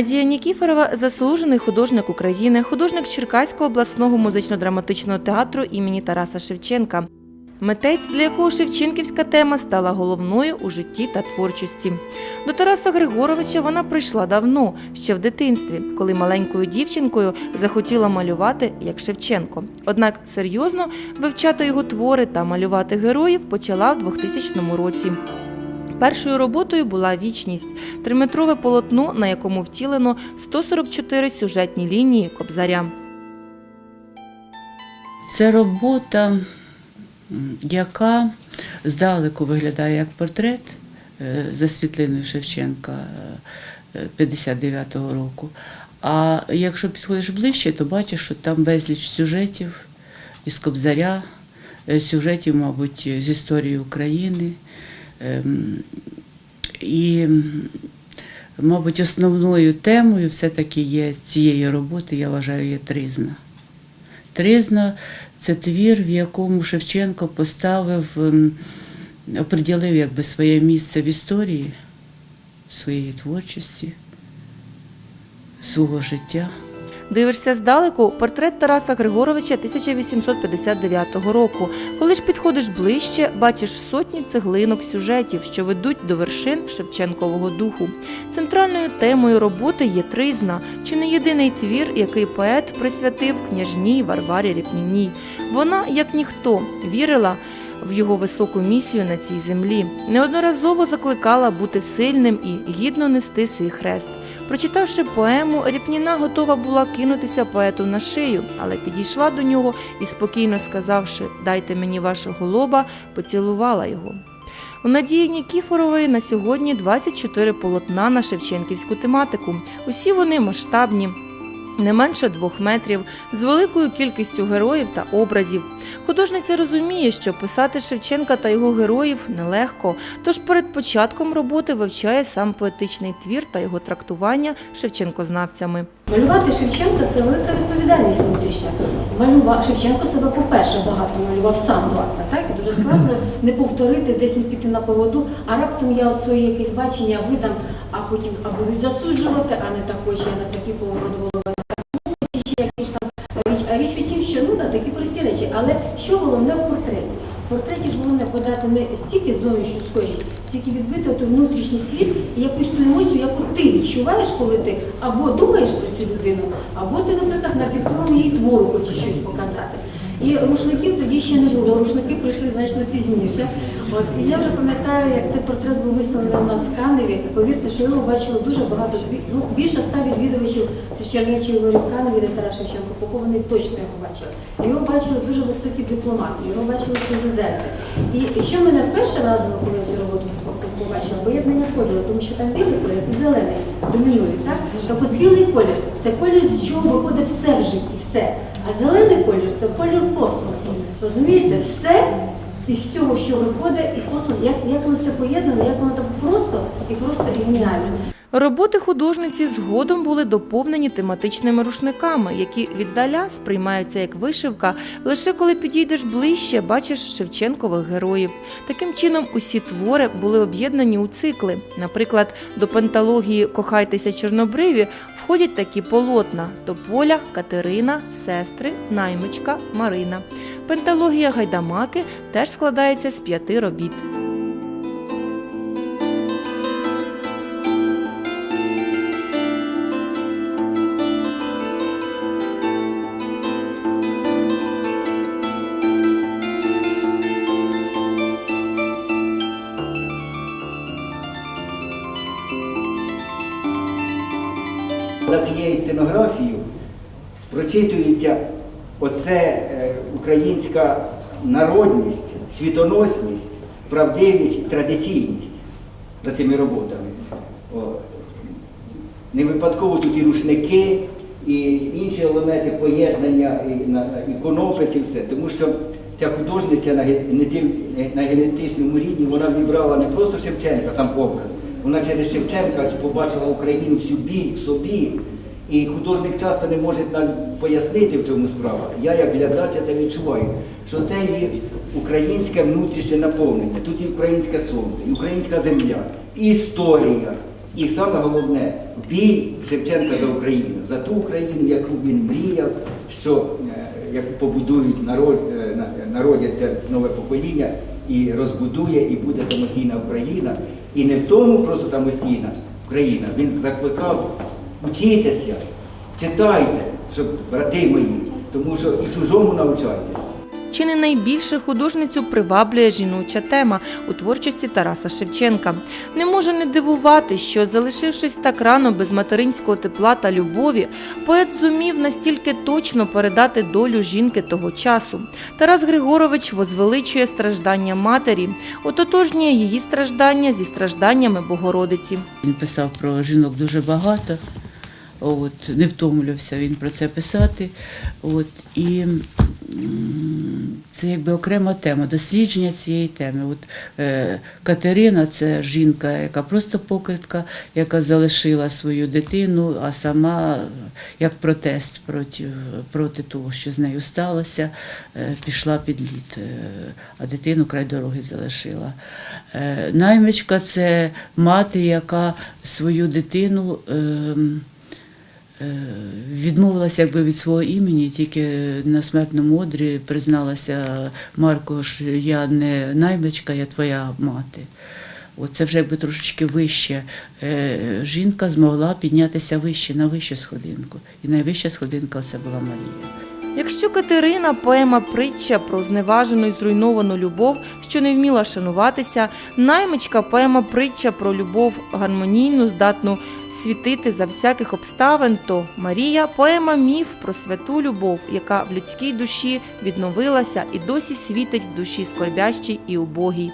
Надія Нікіфорова заслужений художник України, художник Черкаського обласного музично-драматичного театру імені Тараса Шевченка. Митець, для якого Шевченківська тема стала головною у житті та творчості. До Тараса Григоровича вона прийшла давно, ще в дитинстві, коли маленькою дівчинкою захотіла малювати як Шевченко. Однак серйозно вивчати його твори та малювати героїв почала в 2000 році. Першою роботою була вічність триметрове полотно, на якому втілено 144 сюжетні лінії кобзаря. Це робота, яка здалеку виглядає як портрет е, за світлиною Шевченка е, 59-го року. А якщо підходиш ближче, то бачиш, що там безліч сюжетів із Кобзаря, е, сюжетів, мабуть, з історії України. Ем, І, мабуть, основною темою все-таки є цієї роботи, я вважаю, є тризна. Тризна це твір, в якому Шевченко поставив, ем, оприділив якби своє місце в історії своєї творчості, свого життя. Дивишся здалеку портрет Тараса Григоровича 1859 року. Коли ж підходиш ближче, бачиш сотні цеглинок сюжетів, що ведуть до вершин Шевченкового духу. Центральною темою роботи є тризна, чи не єдиний твір, який поет присвятив княжній Варварі Ріпніній. Вона, як ніхто, вірила в його високу місію на цій землі. Неодноразово закликала бути сильним і гідно нести свій хрест. Прочитавши поему, Ріпніна готова була кинутися поету на шию, але підійшла до нього і, спокійно сказавши Дайте мені вашого лоба, поцілувала його. У Надії Нікіфорової на сьогодні 24 полотна на шевченківську тематику. Усі вони масштабні, не менше двох метрів, з великою кількістю героїв та образів. Художниця розуміє, що писати Шевченка та його героїв нелегко, тож перед початком роботи вивчає сам поетичний твір та його трактування шевченкознавцями. Малювати Шевченка це велика відповідальність внутрішня. Малював Шевченко себе, по-перше, багато малював сам власне, так і дуже складно не повторити, десь не піти на поводу, а раптом я от своє якесь бачення видам, а потім а будуть засуджувати, а не так хоче, а не такі поворот головне подати не стільки зовнішню схожі, стільки відбити той внутрішній світ і якусь ту емоцію, яку ти відчуваєш, коли ти або думаєш про цю людину, або ти, наприклад, на підтримку її твору хочеш щось показати. І рушників тоді ще не було. Рушники прийшли значно пізніше. От і я вже пам'ятаю, як цей портрет був виставлений у нас в Каневі. Повірте, що його бачило дуже багато ну, більше ста відвідувачів з Чернечої горі в Каневі, де Тарас Шевченко похований, точно його бачили. Його бачили дуже високі дипломати, його бачили президенти. І що мене перший раз, коли я цю роботу побачила, поєднання кольору, тому що там білий колір і зелений домінують. Так? так от білий колір це колір, з чого виходить все в житті, все. А зелений колір це колір космосу. Розумієте, все із цього, що виходить, і космос, як, як воно все поєднано, як воно так просто і просто і геніально. Роботи художниці згодом були доповнені тематичними рушниками, які віддаля сприймаються як вишивка. Лише коли підійдеш ближче, бачиш Шевченкових героїв. Таким чином, усі твори були об'єднані у цикли. Наприклад, до пенталогії Кохайтеся чорнобриві входять такі полотна: Тополя, Катерина, сестри, наймичка, Марина. Пенталогія Гайдамаки теж складається з п'яти робіт. За цією стенографією прочитується оце е, українська народність, світоносність, правдивість, і традиційність за цими роботами. Не випадково тут і рушники, і інші елементи поєднання і на іконописів, все. Тому що ця художниця на, ге- на генетичному рівні вона вібрала не просто Шевченка, сам образ. Вона через Шевченка побачила Україну всю біль в собі. І художник часто не може нам пояснити, в чому справа. Я, як глядач, це відчуваю, що це є українське внутрішнє наповнення. Тут і українське сонце, і українська земля, і історія, І саме головне, бій Шевченка за Україну, за ту Україну, яку він мріяв, що е, як побудують народ, е, народяться нове покоління і розбудує, і буде самостійна Україна. І не в тому просто самостійна Україна. Він закликав учитися, читайте, щоб брати мої, тому що і чужому навчайтесь. Чи не найбільше художницю приваблює жіноча тема у творчості Тараса Шевченка? Не може не дивувати, що, залишившись так рано без материнського тепла та любові, поет зумів настільки точно передати долю жінки того часу. Тарас Григорович возвеличує страждання матері, ототожнює її страждання зі стражданнями Богородиці. Він писав про жінок дуже багато, от, не втомлювався він про це писати. От, і це якби окрема тема, дослідження цієї теми. От, е, Катерина це жінка, яка просто покритка, яка залишила свою дитину, а сама як протест проти, проти того, що з нею сталося, е, пішла під лід, е, а дитину край дороги залишила. Е, Наймичка це мати, яка свою дитину. е, Відмовилася якби від свого імені, тільки на смертному одрі призналася Марко, що я не наймичка, я твоя мати. От це вже якби трошечки вище. Е, Жінка змогла піднятися вище, на вищу сходинку. І найвища сходинка це була Марія. Якщо Катерина поема притча про зневажену і зруйновану любов, що не вміла шануватися, наймичка поема притча про любов гармонійну, здатну світити за всяких обставин, то Марія поема міф про святу любов, яка в людській душі відновилася і досі світить в душі скорбящій і убогій.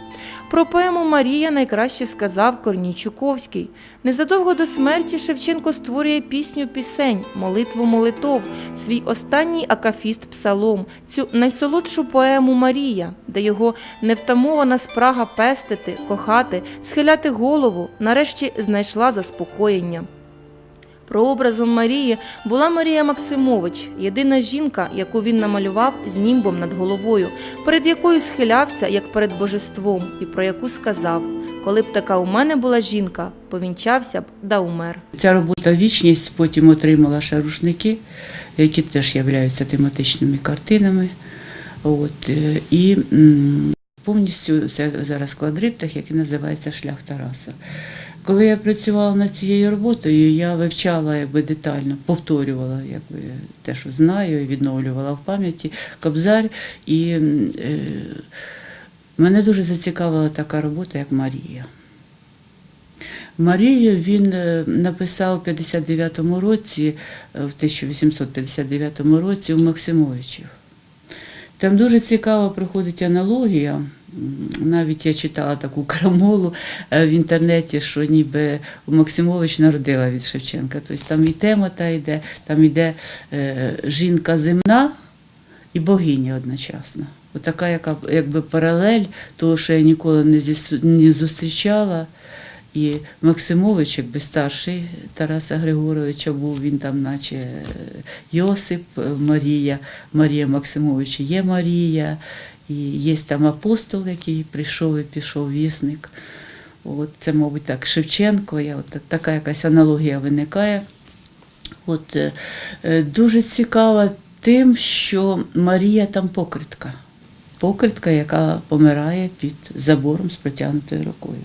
Про поему Марія найкраще сказав Корній Чуковський. Незадовго до смерті Шевченко створює пісню пісень, молитву молитов, свій останній акафіст псалом, цю найсолодшу поему Марія, де його невтамована спрага пестити, кохати, схиляти голову, нарешті знайшла заспокоєння. Прообразом Марії була Марія Максимович, єдина жінка, яку він намалював з німбом над головою, перед якою схилявся як перед божеством, і про яку сказав: коли б така у мене була жінка, повінчався б да умер. Ця робота вічність потім отримала ще рушники, які теж являються тематичними картинами. От, е, і повністю це зараз квадриптах, який називається Шлях Тараса. Коли я працювала над цією роботою, я вивчала якби детально, повторювала якби, те, що знаю, відновлювала в пам'яті Кобзар. І е, мене дуже зацікавила така робота, як Марія. Марію він е, написав у 59-му році, е, в 1859 році у Максимовичів. Там дуже цікаво проходить аналогія. Навіть я читала таку крамолу е, в інтернеті, що ніби Максимович народила від Шевченка. Тобто там і тема та йде, там йде е, жінка земна і богиня одночасно. Отака, яка якби паралель того, що я ніколи не, зустрічала. І Максимович, якби старший Тараса Григоровича був, він там, наче Йосип, Марія, Марія Максимович є Марія, і є там апостол, який прийшов і пішов вісник. От це, мабуть, так, Шевченко, я, от, така якась аналогія виникає. От, е, е, дуже цікава тим, що Марія там покритка. Покритка, яка помирає під забором з протягнутою рукою.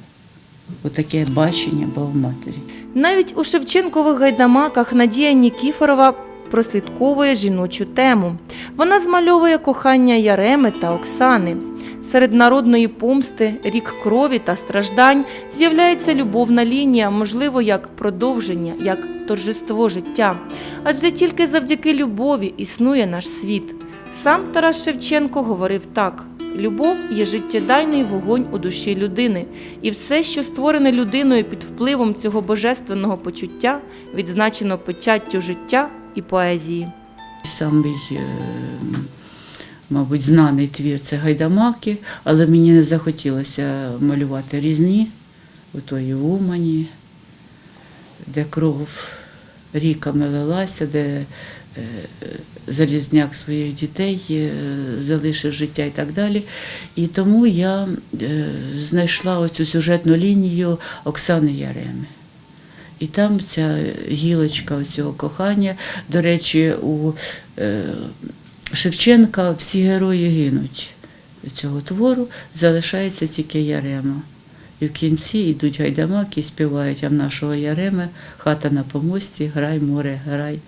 Отаке бачення Богоматері. Навіть у Шевченкових гайдамаках Надія Нікіфорова прослідковує жіночу тему. Вона змальовує кохання Яреми та Оксани. Серед народної помсти, рік крові та страждань з'являється любовна лінія, можливо, як продовження, як торжество життя. Адже тільки завдяки любові існує наш світ. Сам Тарас Шевченко говорив так: любов є життєдайний вогонь у душі людини, і все, що створене людиною під впливом цього божественного почуття, відзначено печаттю життя і поезії. Самий, е, мабуть, знаний твір це гайдамаки, але мені не захотілося малювати різні, отої в Умані, де кров ріками лилася, де е, Залізняк своїх дітей е, залишив життя і так далі. І тому я е, знайшла оцю сюжетну лінію Оксани Яреми. І там ця гілочка цього кохання. До речі, у Шевченка всі герої гинуть цього твору, залишається тільки Ярема. І в кінці йдуть гайдамаки співають, а в нашого Яреми хата на помості, грай, море, грай,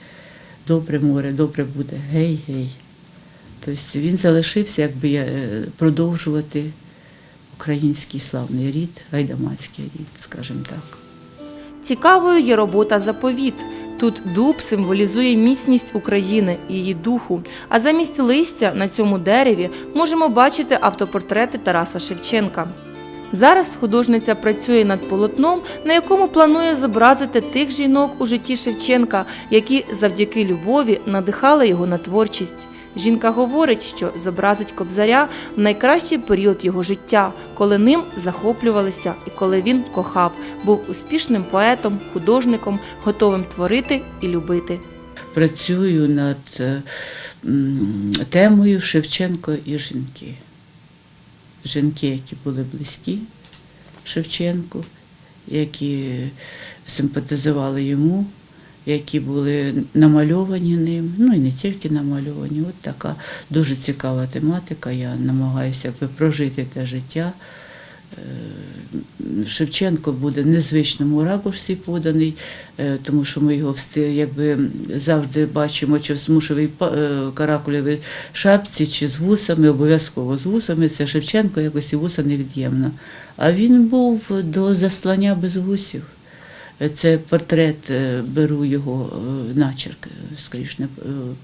добре море, добре буде, гей, гей. Тобто він залишився, якби е, продовжувати український славний рід, гайдамацький рід, скажімо так. Цікавою є робота заповіт. Тут дуб символізує міцність України, її духу. А замість листя на цьому дереві можемо бачити автопортрети Тараса Шевченка. Зараз художниця працює над полотном, на якому планує зобразити тих жінок у житті Шевченка, які завдяки любові надихали його на творчість. Жінка говорить, що зобразить кобзаря в найкращий період його життя, коли ним захоплювалися і коли він кохав, був успішним поетом, художником, готовим творити і любити. Працюю над е, темою Шевченко і жінки. Жінки, які були близькі Шевченку, які симпатизували йому, які були намальовані ним, ну і не тільки намальовані. От така дуже цікава тематика. Я намагаюся якби прожити те життя. Е, Шевченко буде в незвичному ракурсі поданий, е, тому що ми його якби завжди бачимо, чи в смушевій па- е, каракулевій шапці, чи з вусами, обов'язково з вусами. Це Шевченко якось і вуса невід'ємно. А він був до заслання без вусів. Це портрет, беру його е, начерк, е,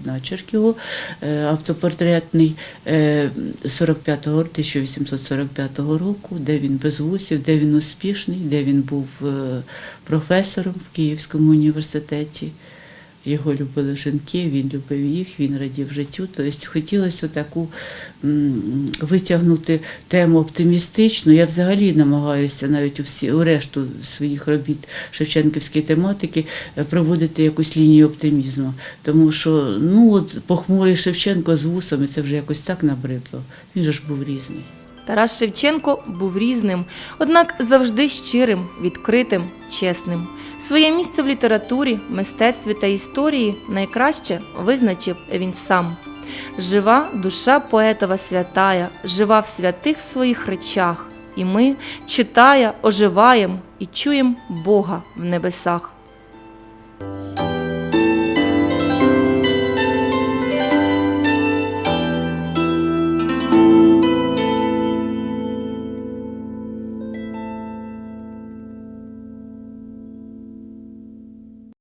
на не е, е, автопортретний е, 45-го, 1845 року, де він без вусів, де він успішний, де він був е, професором в Київському університеті. Його любили жінки, він любив їх, він радів життю. Тобто хотілося таку витягнути тему оптимістичну. Я взагалі намагаюся навіть у всі у решту своїх робіт Шевченківської тематики е, проводити якусь лінію оптимізму. Тому що ну от похмурий Шевченко з вусами це вже якось так набридло. Він же ж був різний. Тарас Шевченко був різним, однак завжди щирим, відкритим, чесним. Своє місце в літературі, мистецтві та історії найкраще визначив він сам. Жива душа поетова святая, жива в святих своїх речах, і ми, читая, оживаєм і чуєм Бога в небесах.